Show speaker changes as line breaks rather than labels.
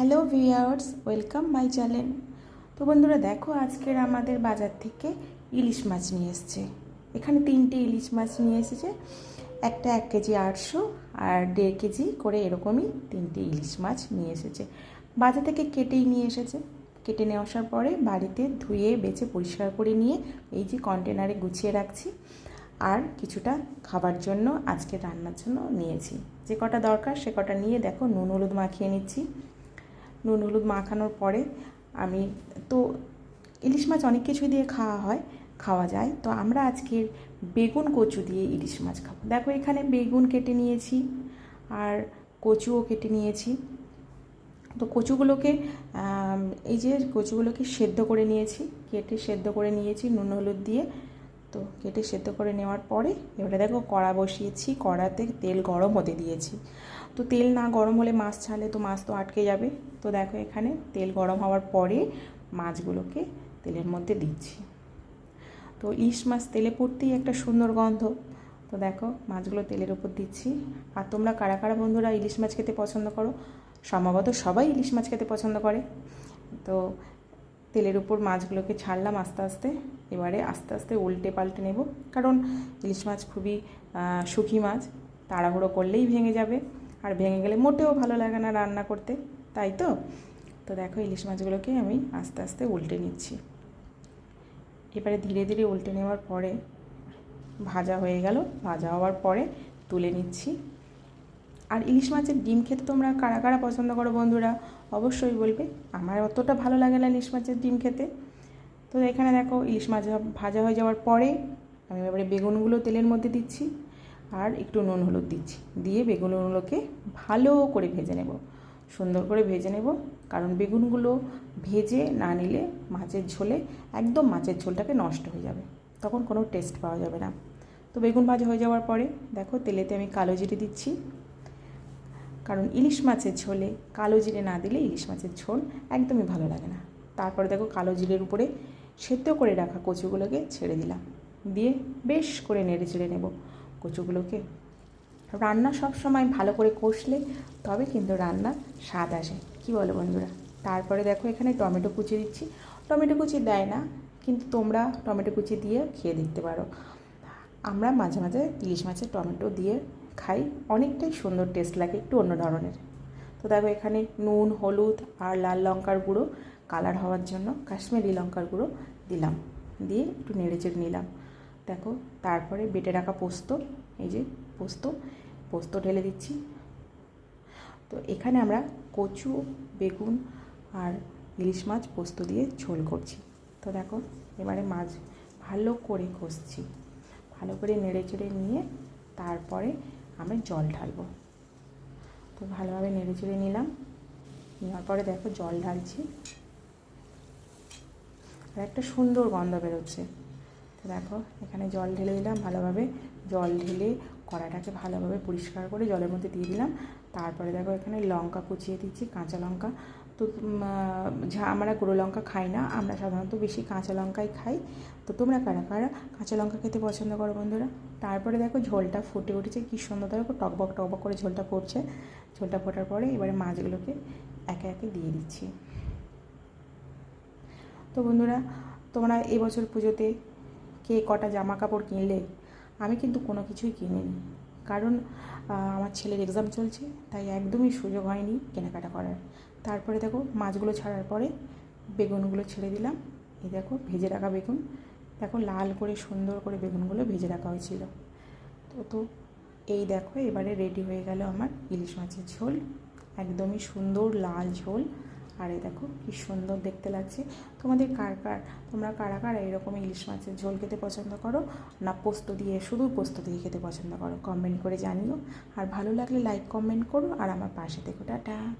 Hello viewers, welcome my channel. তো বন্ধুরা, দেখো আজকের আমাদের বাজার থেকে ইলিশ মাছ নিয়ে এসছে। এখানে তিনটে ইলিশ মাছ নিয়ে এসেছে। একটা এক কেজি আটশো আর দেড় কেজি করে এরকমই তিনটে ইলিশ মাছ নিয়ে এসেছে। বাজার থেকে কেটেই নিয়ে এসেছে। কেটে নিয়ে আসার পরে বাড়িতে ধুয়ে, বেছে, পরিষ্কার করে নিয়ে এই যে কন্টেনারে গুছিয়ে রাখছি আর কিছুটা খাবার জন্য আজকে রান্নার জন্য নিয়েছি। যে কটা দরকার সে কটা নিয়ে দেখো নুন, হলুদ মাখিয়ে নিচ্ছি। নুন, হলুদ মাখানোর পরে আমি, তো ইলিশ মাছ অনেক কিছু দিয়ে খাওয়া হয়, খাওয়া যায়। তো আমরা আজকের বেগুন কচু দিয়ে ইলিশ মাছ খাব। দেখো এখানে বেগুন কেটে নিয়েছি আর কচুও কেটে নিয়েছি। তো কচুগুলোকে এই যে কচুগুলোকে সেদ্ধ করে নিয়েছি, কেটে সেদ্ধ করে নিয়েছি নুন, হলুদ দিয়ে। তো কেটে সেদ্ধ করে নেওয়ার পরে এবারে দেখো কড়া বসিয়েছি, কড়াতে তেল গরম হতে দিয়েছি। তো তেল না গরম হলে মাছ ছাড়লে তো মাছ তো আটকে যাবে। তো দেখো এখানে তেল গরম হওয়ার পরে মাছগুলোকে তেলের মধ্যে দিচ্ছি। তো ইলিশ মাছ তেলে পড়তেই একটা সুন্দর গন্ধ। তো দেখো মাছগুলো তেলের উপর দিচ্ছি। আর তোমরা কারা কারা বন্ধুরা ইলিশ মাছ খেতে পছন্দ করো? সম্ভবত সবাই ইলিশ মাছ খেতে পছন্দ করে। তো তেলের উপর মাছগুলোকে ছাড়লাম আস্তে আস্তে। এবারে আস্তে আস্তে উল্টে পাল্টে নেব। কারণ ইলিশ মাছ খুবই শুকি মাছ। তাড়াহুড়ো করলেই ভেঙে যাবে। আর ভেঙে গেলে মোটেও ভালো লাগে না রান্না করতে। তাই তো? তো দেখো ইলিশ মাছগুলোকে আমি আস্তে আস্তে উল্টে নিচ্ছি। এবারে ধীরে ধীরে উল্টে নেওয়ার পরে ভাজা হয়ে গেল। ভাজা হওয়ার পরে তুলে নিচ্ছি। আর ইলিশ মাছের ডিম খেতে তোমরা কারা কারা পছন্দ করো বন্ধুরা, অবশ্যই বলবে। আমার অতটা ভালো লাগে না ইলিশ মাছের ডিম খেতে। তো এখানে দেখো ইলিশ মাছ ভাজা হয়ে যাওয়ার পরে আমি এবারে বেগুনগুলো তেলের মধ্যে দিচ্ছি আর একটু নুন হলুদ দিচ্ছি। দিয়ে বেগুনগুলোকে ভালো করে ভেজে নেব। সুন্দর করে ভেজে নেব। কারণ বেগুনগুলো ভেজে না নিলে মাছের ঝোলে, একদম মাছের ঝোলটাকে নষ্ট হয়ে যাবে। তখন কোনো টেস্ট পাওয়া যাবে না। তো বেগুন ভাজা হয়ে যাওয়ার পরে দেখো তেলেতে আমি কালো জিরে দিচ্ছি। কারণ ইলিশ মাছের ঝোলে কালো জিরে না দিলে ইলিশ মাছের ঝোল একদমই ভালো লাগে না। তারপরে দেখো কালো জিরের উপরে সেদ্ধ করে রাখা কচুগুলোকে ছেড়ে দিলাম। দিয়ে বেশ করে নেড়ে চেড়ে নেব কচুগুলোকে। রান্না সব সময় ভালো করে কষলে তবে কিন্তু রান্না স্বাদ আসে। কি বলো বন্ধুরা? তারপরে দেখো এখানে টমেটো কুচি দিচ্ছি। টমেটো কুচি দেয় না, কিন্তু তোমরা টমেটো কুচি দিয়ে খেয়ে দেখতে পারো। আমরা মাঝে মাঝে ইলিশ মাছের টমেটো দিয়ে খাই, অনেকটাই সুন্দর টেস্ট লাগে, একটু অন্য ধরনের। তো দেখো এখানে নুন, হলুদ আর লাল লঙ্কার গুঁড়ো কালার হওয়ার জন্য কাশ্মীরি লঙ্কার গুঁড়ো দিলাম। দিয়ে একটু নেড়ে চেড়ে নিলাম। দেখো, তারপরে বেটে রাখা পোস্ত, এই যে পোস্ত পোস্ত ঢেলে দিচ্ছি। তো এখানে আমরা কচু, বেগুন আর ইলিশ মাছ পোস্ত দিয়ে ঝোল করছি। তো দেখো, এবারে মাছ ভালো করে কষছি। ভালো করে নেড়ে চেড়ে নিয়ে তারপরে আমরা জল ঢালবো। তো ভালোভাবে নেড়ে চেড়ে নিলাম। নেওয়ার পরে দেখো জল ঢালছি। আর একটা সুন্দর গন্ধ বেরোচ্ছে। তো দেখো, এখানে জল ঢেলে দিলাম, ভালোভাবে জল ঢেলে কড়াটাকে ভালোভাবে পরিষ্কার করে জলের মধ্যে দিয়ে দিলাম। তারপরে দেখো এখানে লঙ্কা কুচিয়ে দিচ্ছি, কাঁচা লঙ্কা। তো আমরা গুঁড়ো লঙ্কা খাই না, আমরা সাধারণত বেশি কাঁচা লঙ্কাই খাই। তো তোমরা কারা কারা কাঁচা লঙ্কা খেতে পছন্দ করো বন্ধুরা? তারপরে দেখো ঝোলটা ফুটে উঠেছে, কী সুন্দর দেখো টকবক টকবক করে ঝোলটা পড়ছে ঝোলটা ফোটার পরে এবারে মাছগুলোকে একে একে দিয়ে দিচ্ছি। তো বন্ধুরা, তোমরা এবছর পুজোতে কে কটা জামা কাপড় কিনলে? আমি কিন্তু কোনো কিছুই কিনিনি। কারণ আমার ছেলের এক্সাম চলছে, তাই একদমই সুযোগ হয়নি কেনাকাটা করার। তারপরে দেখো মাছগুলো ছাড়ার পরে বেগুনগুলো ছেড়ে দিলাম। এই দেখো ভেজে রাখা বেগুন। দেখো লাল করে সুন্দর করে বেগুনগুলো ভেজে রাখা হয়েছিল। তো তো এই দেখো এবারে রেডি হয়ে গেল আমার ইলিশ মাছের ঝোল। একদমই সুন্দর লাল ঝোল। আর এই দেখো কি সুন্দর দেখতে লাগছে। তোমাদের কার কার? তোমরা কারা কারা এরকম ইলিশ মাছের ঝোল খেতে পছন্দ করো? না পোস্ত দিয়ে, শুধু পোস্ত দিয়ে খেতে পছন্দ করো? কমেন্ট করে জানিও। আর ভালো লাগলে লাইক, কমেন্ট করো। আর আমার পাশে থেকো, টাটা।